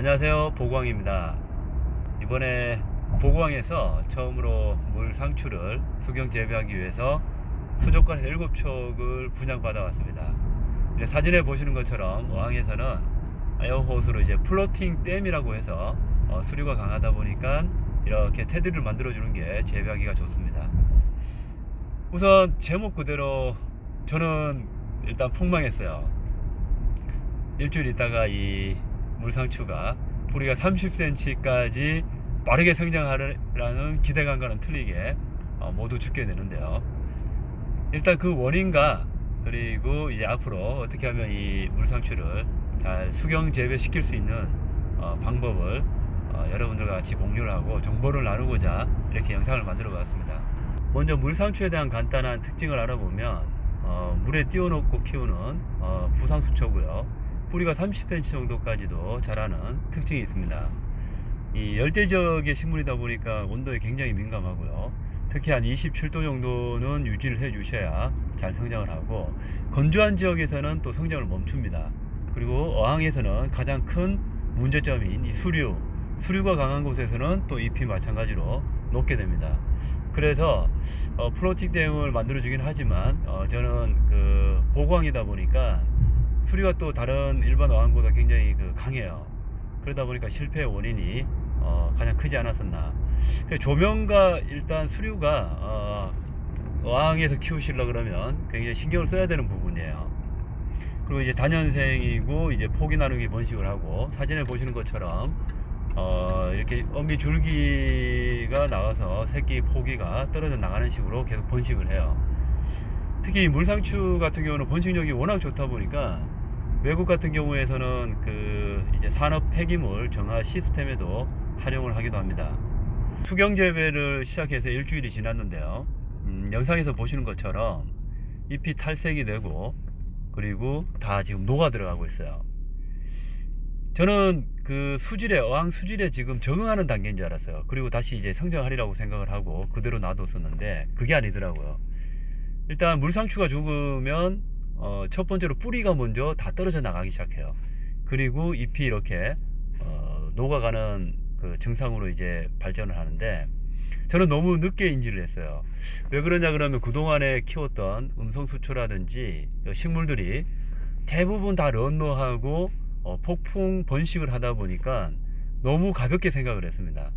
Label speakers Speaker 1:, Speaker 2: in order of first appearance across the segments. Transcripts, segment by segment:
Speaker 1: 안녕하세요. 보광입니다. 이번에 보광에서 처음으로 물 상추를 수경 재배하기 위해서 수족관 7척을 분양받아 왔습니다. 사진에 보시는 것처럼 어항에서는 에어호스로 이제 플로팅 댐이라고 해서 어, 수류가 강하다 보니까 이렇게 테두리를 만들어 주는 게 재배하기가 좋습니다. 우선 제목 그대로 저는 일단 폭망했어요. 일주일 있다가 이 물상추가 뿌리가 30cm까지 빠르게 성장하라는 기대감과는 틀리게 어, 모두 죽게 되는데요. 일단 그 원인과 그리고 이제 앞으로 어떻게 하면 이 물상추를 잘 수경 재배시킬 수 있는 어, 방법을 어, 여러분들과 같이 공유를 하고 정보를 나누고자 이렇게 영상을 만들어 봤습니다. 먼저 물상추에 대한 간단한 특징을 알아보면 어, 물에 띄워놓고 키우는 어, 부상수초고요. 뿌리가 30cm 정도까지도 자라는 특징이 있습니다. 이 열대 지역의 식물이다 보니까 온도에 굉장히 민감하고요. 특히 한 27도 정도는 유지를 해 주셔야 잘 성장을 하고 건조한 지역에서는 또 성장을 멈춥니다. 그리고 어항에서는 가장 큰 문제점인 이 수류, 수류가 강한 곳에서는 또 잎이 마찬가지로 녹게 됩니다. 그래서 어, 플로팅 댐을 만들어 주긴 하지만 어, 저는 그 보광이다 보니까 수리가 또 다른 일반 어항보다 굉장히 그 강해요. 그러다 보니까 실패의 원인이 어, 가장 크지 않았었나. 그 조명과 일단 수류가 어, 어항에서 키우시려 그러면 굉장히 신경을 써야 되는 부분이에요. 그리고 이제 단연생이고 이제 포기 나누기 번식을 하고 사진에 보시는 것처럼 어, 이렇게 어미 줄기가 나와서 새끼 포기가 떨어져 나가는 식으로 계속 번식을 해요. 특히 물상추 같은 경우는 번식력이 워낙 좋다 보니까 외국 같은 경우에서는 그 이제 산업 폐기물 정화 시스템에도 활용을 하기도 합니다. 수경 재배를 시작해서 일주일이 지났는데요. 음, 영상에서 보시는 것처럼 잎이 탈색이 되고 그리고 다 지금 녹아 들어가고 있어요. 저는 그 수질에 어항 수질에 지금 적응하는 단계인 줄 알았어요. 그리고 다시 이제 성장하리라고 생각을 하고 그대로 놔뒀었는데 그게 아니더라고요. 일단 물상추가 죽으면 어, 첫 번째로 뿌리가 먼저 다 떨어져 나가기 시작해요. 그리고 잎이 이렇게 어, 녹아가는 그 증상으로 이제 발전을 하는데 저는 너무 늦게 인지를 했어요. 왜 그러냐 그러면 그동안에 키웠던 음성수초라든지 식물들이 대부분 다 런너하고 어, 폭풍 번식을 하다 보니까 너무 가볍게 생각을 했습니다.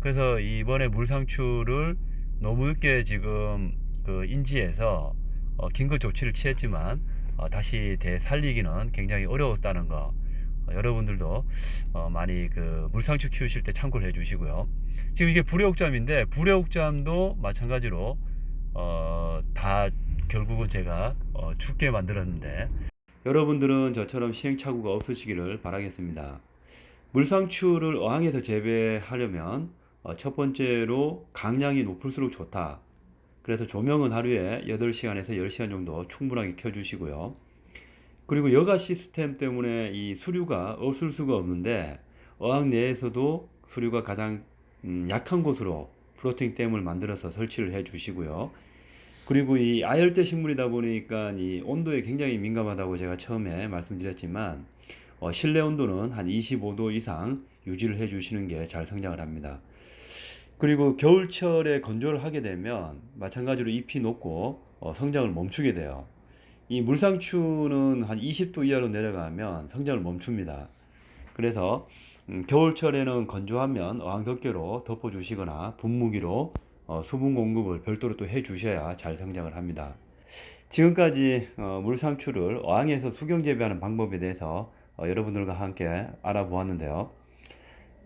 Speaker 1: 그래서 이번에 물상추를 너무 늦게 지금 그 인지해서 어, 긴급 조치를 취했지만 어, 다시 되살리기는 굉장히 어려웠다는 거 어, 여러분들도 어, 많이 그 물상추 키우실 때 참고를 해주시고요. 지금 이게 불회옥잠인데 불회옥잠도 마찬가지로 어, 다 결국은 제가 어, 죽게 만들었는데 여러분들은 저처럼 시행착오가 없으시기를 바라겠습니다. 물상추를 어항에서 재배하려면 어, 첫 번째로 강량이 높을수록 좋다. 그래서 조명은 하루에 8시간에서 10시간 정도 충분하게 켜주시고요. 그리고 여가 시스템 때문에 이 수류가 없을 수가 없는데 어항 내에서도 수류가 가장 음, 약한 곳으로 플로팅 댐을 만들어서 설치를 해 주시고요. 그리고 이 아열대 식물이다 보니까 이 온도에 굉장히 민감하다고 제가 처음에 말씀드렸지만 어, 실내 온도는 한 25도 이상 유지를 해 주시는 게 잘 성장을 합니다. 그리고 겨울철에 건조를 하게 되면 마찬가지로 잎이 녹고 어, 성장을 멈추게 돼요. 이 물상추는 한 20도 이하로 내려가면 성장을 멈춥니다. 그래서 음, 겨울철에는 건조하면 어항덮개로 덮어주시거나 분무기로 어, 수분 공급을 별도로 또 해주셔야 잘 성장을 합니다. 지금까지 어, 물상추를 어항에서 수경 재배하는 방법에 대해서 어, 여러분들과 함께 알아보았는데요.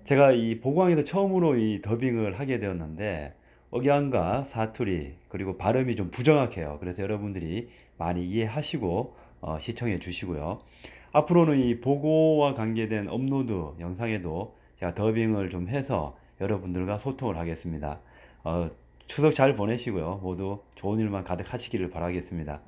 Speaker 1: 제가 이 보광에서 처음으로 이 더빙을 하게 되었는데 억양과 사투리 그리고 발음이 좀 부정확해요. 그래서 여러분들이 많이 이해하시고 어, 시청해 주시고요. 앞으로는 이 보고와 관계된 업로드 영상에도 제가 더빙을 좀 해서 여러분들과 소통을 하겠습니다. 어, 추석 잘 보내시고요. 모두 좋은 일만 가득하시기를 바라겠습니다.